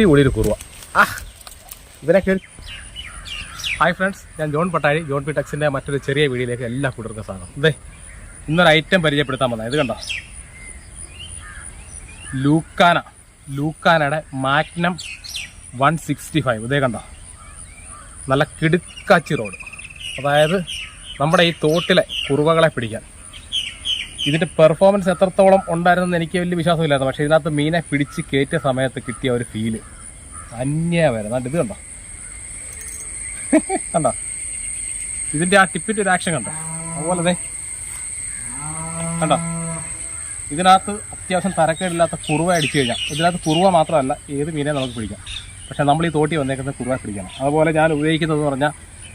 അടിപൊളി ഒരു കുറുവ. ആ ഇവരൊക്കെ ഹായ് ഫ്രണ്ട്സ് ഞാൻ ജോൺ പട്ടാഴി ജോൺ പി ടെക്സിന്റെ മറ്റൊരു ചെറിയ വീഡിയോയിലേക്ക് എല്ലാ കൂട്ടർക്കും സ്വാഗതം. അതെ ഇന്നൊരു ഐറ്റം പരിചയപ്പെടുത്താൻ വന്നത്. ഇത് കണ്ടോ? ലൂക്കാന. ലൂക്കാനയുടെ മാഗ്നം വൺ സിക്സ്റ്റി ഫൈവ് ഇതേ കണ്ടോ? നല്ല കിടുക്കാച്ചി റോഡ് അതായത് നമ്മുടെ ഈ തോട്ടിലെ കുറുവകളെ പിടിക്കാൻ. ഇതിന്റെ പെർഫോമൻസ് എത്രത്തോളം ഉണ്ടായിരുന്നെന്ന് എനിക്ക് വലിയ വിശ്വാസമില്ലായിരുന്നു. പക്ഷേ ഇതിനകത്ത് മീനെ പിടിച്ച് കയറ്റിയ സമയത്ത് കിട്ടിയ ഒരു ഫീൽ അന്യ വരുന്നത് ഇത് കണ്ടോ? കണ്ടോ? ഇതിന്റെ ആ ടിപ്പിന്റെ ഒരു ആക്ഷൻ കണ്ടോ? അതുപോലെ ദേ. കണ്ടോ? ഇതിനകത്ത് അത്യാവശ്യം തരക്കേടില്ലാത്ത കുറുവ അടിച്ചു കഴിഞ്ഞാൽ ഇതിനകത്ത് കുറുവ മാത്രമല്ല ഏത് മീനെ നമുക്ക് പിടിക്കാം. പക്ഷേ നമ്മൾ ഈ തോട്ടി വന്നേക്കുന്ന കുറുവ പിടിക്കണം. അതുപോലെ ഞാൻ ഉപയോഗിക്കുന്നത് എന്ന് പറഞ്ഞാൽ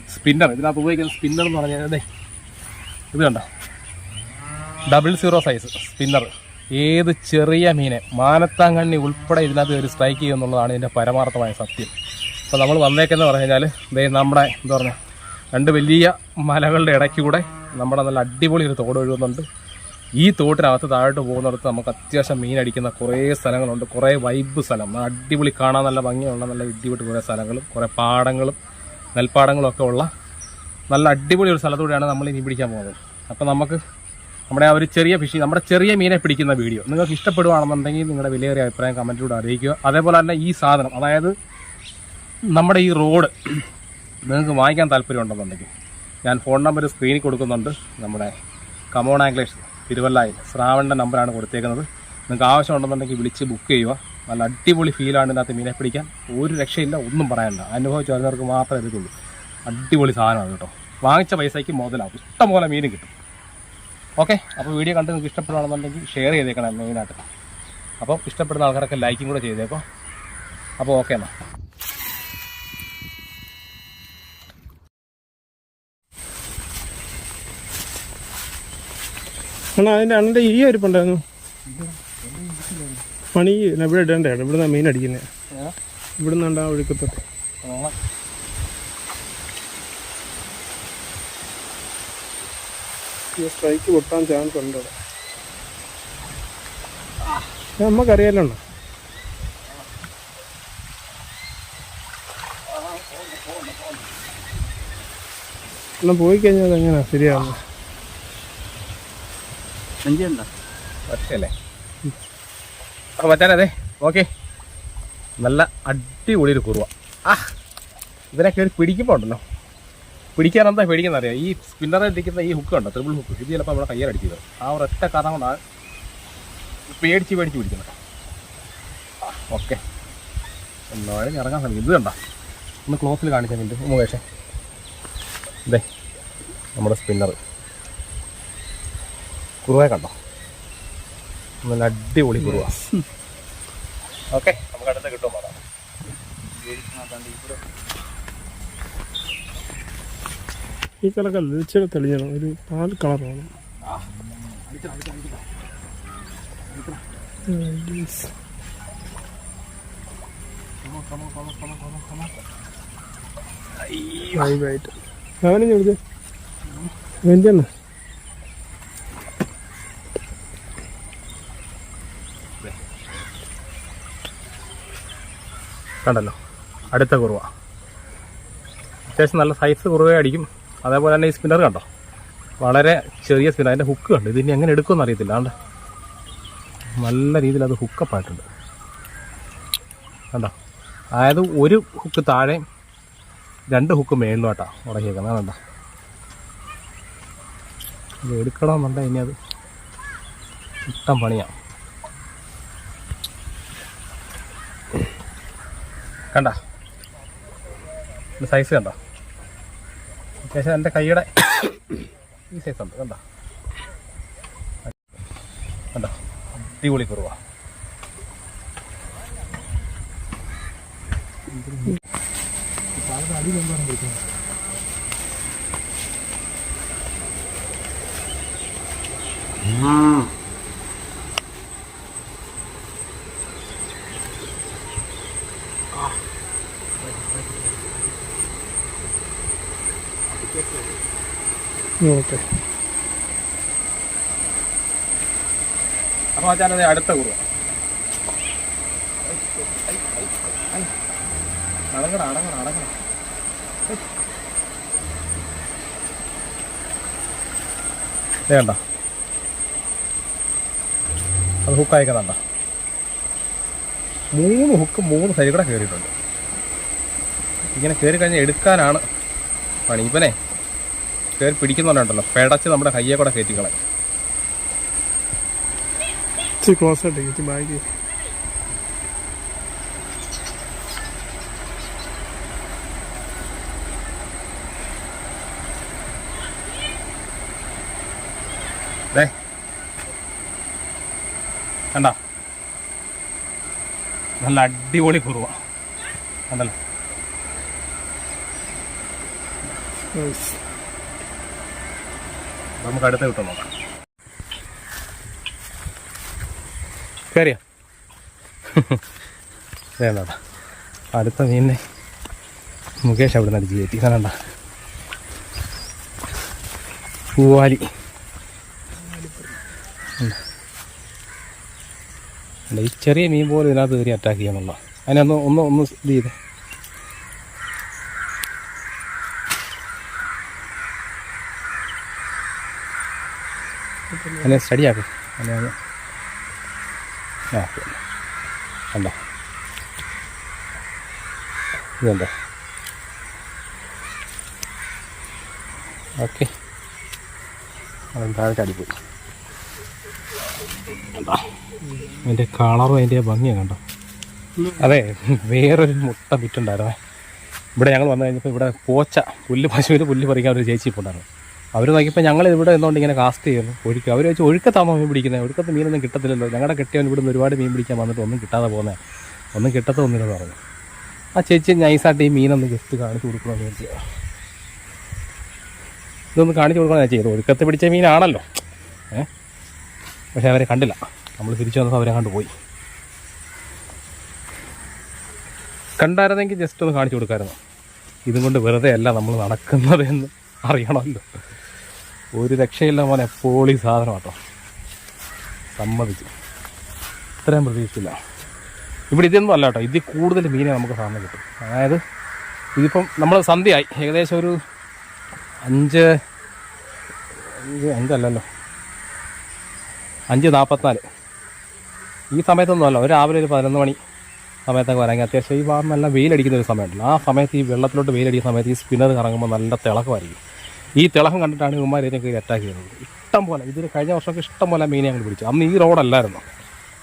സ്പിന്നർ ഇതിനകത്ത് ഉപയോഗിക്കുന്ന സ്പിന്നർ എന്ന് പറഞ്ഞാൽ ദേ. ഇത് കണ്ടോ? ഡബിൾ സീറോ സൈസ് സ്പിന്നർ ഏത് ചെറിയ മീനെ മാനത്താങ്കണ്ണി ഉൾപ്പെടെ ഇതിനകത്ത് ഒരു സ്ട്രൈക്ക് ചെയ്യുമെന്നുള്ളതാണ് ഇതിന്റെ പരമാർത്ഥമായ സത്യം. അപ്പോൾ നമ്മൾ വന്നേക്കെന്ന് പറഞ്ഞു കഴിഞ്ഞാൽ നമ്മുടെ എന്താ പറയുക രണ്ട് വലിയ മലകളുടെ ഇടയ്ക്ക് കൂടെ നമ്മുടെ നല്ല അടിപൊളി ഒരു തോട് ഒഴുകുന്നുണ്ട്. ഈ തോട്ടിനകത്ത് താഴോട്ട് പോകുന്നിടത്ത് നമുക്ക് അത്യാവശ്യം മീനടിക്കുന്ന കുറേ സ്ഥലങ്ങളുണ്ട്. കുറേ വൈബ് സ്ഥലം. അടിപൊളി കാണാൻ നല്ല ഭംഗിയുള്ള നല്ല ഇടിവിട്ട് കുറേ സ്ഥലങ്ങളും കുറേ പാടങ്ങളും നെൽപ്പാടങ്ങളും ഒക്കെ ഉള്ള നല്ല അടിപൊളി ഒരു സ്ഥലത്തൂടെയാണ് നമ്മൾ ഇനി പിടിക്കാൻ പോകുന്നത്. അപ്പോൾ നമുക്ക് നമ്മുടെ ആ ഒരു ചെറിയ ഫിഷ് നമ്മുടെ ചെറിയ മീനെ പിടിക്കുന്ന വീഡിയോ. നിങ്ങൾക്ക് ഇഷ്ടപ്പെടുകയാണെന്നുണ്ടെങ്കിൽ നിങ്ങളുടെ വിലയേറിയ അഭിപ്രായം കമന്റിലൂടെ അറിയിക്കുക. അതേപോലെ തന്നെ ഈ സാധനം അതായത് നമ്മുടെ ഈ റോഡ് നിങ്ങൾക്ക് വാങ്ങിക്കാൻ താല്പര്യമുണ്ടെന്നുണ്ടെങ്കിൽ. ഞാൻ ഫോൺ നമ്പർ സ്ക്രീനിൽ കൊടുക്കുന്നുണ്ട്. നമ്മുടെ കമോൺ ആംഗ്ലേഷ് തിരുവല്ലായിൽ ശ്രാവണിന്റെ നമ്പറാണ് കൊടുത്തേക്കുന്നത്. നിങ്ങൾക്ക് ആവശ്യമുണ്ടെന്നുണ്ടെങ്കിൽ വിളിച്ച് ബുക്ക് ചെയ്യുക. നല്ല അടിപൊളി ഫീലാണ് ഇതിനകത്ത് മീനെ പിടിക്കാൻ. ഒരു രക്ഷയില്ല ഒന്നും പറയാനില്ല. അനുഭവിച്ച് വരുന്നവർക്ക് മാത്രമേ ഇതുള്ളൂ അടിപൊളി സാധനമാണ് കേട്ടോ. വാങ്ങിച്ച പൈസയ്ക്ക് മുതലാവും. ഇഷ്ടംപോലെ മീനും കിട്ടും. ഓക്കെ അപ്പോൾ വീഡിയോ കണ്ട് നിങ്ങൾക്ക് ഇഷ്ടപ്പെടുകയാണെന്നുണ്ടെങ്കിൽ ഷെയർ ചെയ്തേക്കണം മെയിനായിട്ട്. അപ്പോൾ ഇഷ്ടപ്പെടുന്ന ആൾക്കാരൊക്കെ ലൈക്കും കൂടെ ചെയ്തേക്കോ. അപ്പോൾ ഓക്കെ എന്നാൽ അണ്ണാ അതിന്റെ അണ്ണന്റെ ഈ അരിപ്പുണ്ടായിരുന്നു പണി ഇവിടെ ഇടണ്ടേ ഇവിടുന്ന് മീൻ അടിക്കുന്നത് ഇവിടുന്ന് ഉണ്ടാ ഒഴുക്കത്തൊട്ട് സ്ട്രൈക്ക് പൊട്ടാൻ ചാൻസ് ഉണ്ട്. നമുക്കറിയാലോ. അണ്ണാ പോയി കഴിഞ്ഞാൽ എങ്ങനെയാ ശരിയാവുന്നത് മറ്റാനേ ഓക്കെ. നല്ല അടിപൊളി ഒരു കുറുവ. ആ ഇതിനൊക്കെ ഒരു പിടിക്കുമ്പോൾ ഉണ്ടല്ലോ. പിടിക്കാൻ എന്താ പേടിക്കുന്ന അറിയാം ഈ സ്പിന്നറെ ഇരിക്കുന്ന ഈ ഹുക്ക് ഉണ്ടോ? ട്രിപ്പിൾ ഹുക്ക് ഇത് ചിലപ്പോൾ നമ്മുടെ കയ്യിലടിച്ചത് ആ ഒരൊറ്റ കഥ കൊണ്ടാണ് പേടിച്ച് പേടിച്ച് പിടിക്കുന്നത് ഓക്കെ. എന്നാലും ഇറങ്ങാൻ ശ്രമിക്കും ഇത് കണ്ട? ഒന്ന് ക്ലോസിൽ കാണിച്ചാൽ വേണ്ടി മുകേഷേ. ഇതേ നമ്മുടെ സ്പിന്നർ കുറുവ കണ്ടോ? നല്ല അടിപൊളി കുറുവ. ഓക്കെ നമുക്ക് അടുത്ത കിട്ടുമോ നോക്കാം. ഈ കളറല്ല ഇച്ചിരി തെളിഞ്ഞണം ഒരു പാൽ കളറാണ്. തന്നെ കണ്ടല്ലോ. അടുത്ത കുറുവ. അത്യാവശ്യം നല്ല സൈസ് കുറുവ അടിക്കും അതേപോലെ തന്നെ ഈ സ്പിന്നർ കണ്ടോ? വളരെ ചെറിയ സ്പിന്നർ അതിന്റെ ഹുക്ക് കണ്ടു? ഇതിനി എങ്ങനെ എടുക്കുമെന്ന് അറിയത്തില്ല. കണ്ട നല്ല രീതിയിൽ അത് ഹുക്കപ്പ് ആയിട്ടുണ്ട്. കണ്ടോ? അതായത് ഒരു ഹുക്ക് താഴെയും രണ്ട് ഹുക്ക് മേളിലോട്ടാണ് ഉടക്കിയേക്കുന്നത് കണ്ടോ? ഇത് എടുക്കണമെന്നുണ്ടെങ്കിൽ ഇനി അത് ഇഷ്ടം പണിയാണ് കണ്ട? സൈസ് കണ്ടോ? അത്യാവശ്യം എന്റെ കൈയുടെ ഈ സൈസ് ഉണ്ട്. കണ്ടോ? കണ്ടോ? അടിപൊളി കുറവാ. ഓക്കെ. അപ്പോൾ അച്ഛൻ അടുത്ത കുറവ. അടങ്ങണ അടങ്ങണ അടങ്ങണ വേണ്ട അത് ഹുക്ക് അയക്കുന്നുണ്ട മൂന്ന് ഹുക്ക് മൂന്ന് സൈഡിൽ കൂടെ കയറിയിട്ടുണ്ട് ഇങ്ങനെ കയറി കഴിഞ്ഞാൽ എടുക്കാനാണ് പണി. ഇവനെ കയറി പിടിക്കുന്നുണ്ടല്ലോ പെടച്ച് നമ്മുടെ കയ്യെ കൂടെ കയറ്റിക്കളെ ക്ലോസ് ആയിട്ട് ഇച്ചിരി ബാഗ് ദേ. കണ്ട? നല്ല അടിപൊളി കുറുവ. കണ്ടല്ലോ? നമുക്ക് അടുത്ത കിട്ടും നോക്കാം. കയറിയോ വേണ്ട അടുത്ത മീനെ മുകേഷ് അവിടെ നിന്ന് അടിച്ച് കയറ്റി. കണ്ട. പൂവാലി. ഈ ചെറിയ മീൻ പോലും ഇതിനകത്ത് കയറി അറ്റാക്ക് ചെയ്യാനുള്ള അതിനൊന്ന് ഒന്ന് ഒന്ന് ഇത് ചെയ്ത്. അതിനെ സ്റ്റഡിയാക്ക് ഒന്ന് ആ കണ്ടോ? ഇതുണ്ടോ ഓക്കെ. അതെന്താ താഴെ ചാടിപ്പോയി അതിന്റെ കളറും അതിന്റെ ഭംഗിയാണ് കണ്ടോ? അതെ വേറൊരു മുട്ട വിറ്റുണ്ടായിരുന്നേ. ഇവിടെ ഞങ്ങൾ വന്നു കഴിഞ്ഞപ്പോൾ ഇവിടെ പോച്ച പുല്ല് പശുവിന് പുല്ല് പറിക്കാൻ ഒരു ചേച്ചി ഇപ്പോൾ ഉണ്ടായിരുന്നു. അവർ നോക്കിയപ്പോൾ ഞങ്ങൾ ഇവിടെ നിന്നുകൊണ്ട് ഇങ്ങനെ കാസ്റ്റ് ചെയ്യുന്നു. ഒഴുക്ക്. അവർ വെച്ച് ഒഴുക്കത്താണോ മീൻ പിടിക്കുന്നത് ഒഴുക്കത്ത് മീനൊന്നും കിട്ടത്തില്ലല്ലോ. ഞങ്ങളുടെ കെട്ടിയവൻ ഇവിടുന്ന് ഒരുപാട് മീൻ പിടിക്കാൻ വന്നിട്ട് ഒന്നും കിട്ടാതെ പോകുന്നത് ഒന്നും കിട്ടത്തൊന്നില്ല പറഞ്ഞു. ആ ചേച്ചി നൈസായിട്ട് ഈ മീനൊന്ന് ജസ്റ്റ് കാണിച്ചു കൊടുക്കണമെന്ന് വിചാരിച്ചു. ഇതൊന്ന് കാണിച്ചു കൊടുക്കണം ഞാൻ ചെയ്തു ഒഴുക്കത്ത് പിടിച്ച മീനാണല്ലോ. ഏഹ് പക്ഷെ അവരെ കണ്ടില്ല. നമ്മൾ തിരിച്ചു വന്നപ്പോൾ അവരെ കണ്ടു പോയി. കണ്ടായിരുന്നെങ്കിൽ ജസ്റ്റ് ഒന്ന് കാണിച്ചു കൊടുക്കാമായിരുന്നു ഇതും കൊണ്ട് വെറുതെ അല്ല നമ്മൾ നടക്കുന്നത് എന്ന് അറിയണമല്ലോ. ഒരു രക്ഷയില്ല മോനെ. പോളി സാധനം കേട്ടോ. സമ്മതിച്ചു. ഇത്രയും പ്രതീക്ഷിച്ചില്ല ഇവിടെ ഇതൊന്നും അല്ല കേട്ടോ. ഇതിൽ കൂടുതൽ മീനെ നമുക്ക് സാധനം കിട്ടും. അതായത് ഇതിപ്പം നമ്മൾ സന്ധ്യയായി. ഏകദേശം ഒരു അഞ്ച് അഞ്ച് അഞ്ചല്ലല്ലോ അഞ്ച് നാൽപ്പത്തിനാല് ഈ സമയത്തൊന്നും അല്ല. ഒരു രാവിലെ ഒരു പതിനൊന്ന് മണി സമയത്തൊക്കെ വരാമെങ്കിൽ അത്യാവശ്യം ഈ ഭാഗം നല്ല വെയിലടിക്കുന്ന ഒരു സമയമുണ്ടല്ലോ. ആ സമയത്ത് ഈ വെള്ളത്തിലോട്ട് വെയിലടിക്കുന്ന സമയത്ത് ഈ സ്പിന്നർ കറങ്ങുമ്പോൾ നല്ല തിളക്കമായിരിക്കും. ഈ തിളക്കം കണ്ടിട്ടാണ് ഇവന്മാർ ഇതിനെ കയറി അറ്റാക്ക് ചെയ്യുന്നത് ഇഷ്ടം പോലെ ഇതിന് കഴിഞ്ഞ വർഷമൊക്കെ ഇഷ്ടം പോലെ മീനെ ഞങ്ങൾ പിടിച്ചു. അന്ന് ഈ റോഡല്ലായിരുന്നു.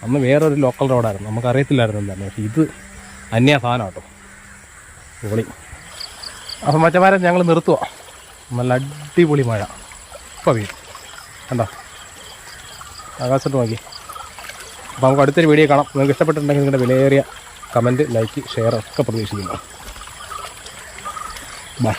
അന്ന് വേറൊരു ലോക്കൽ റോഡായിരുന്നു. നമുക്ക് അറിയത്തില്ലായിരുന്നു എന്താണ് പക്ഷേ ഇത് അന്യ സാധനം കേട്ടോ. പൊളി. അപ്പം മറ്റന്മാരെ ഞങ്ങൾ നിർത്തുക നല്ല അടിപൊളി മഴ. ഇപ്പോൾ വീഴും കണ്ടോ? ആകാശത്ത് നോക്കി. അപ്പോൾ നമുക്ക് അടുത്തൊരു വീഡിയോ കാണാം. നിങ്ങൾക്ക് ഇഷ്ടപ്പെട്ടിട്ടുണ്ടെങ്കിൽ നിങ്ങളുടെ വിലയേറിയ കമന്റ് ലൈക്ക് ഷെയർ ഒക്കെ പ്രതീക്ഷിക്കുന്നു. ബൈ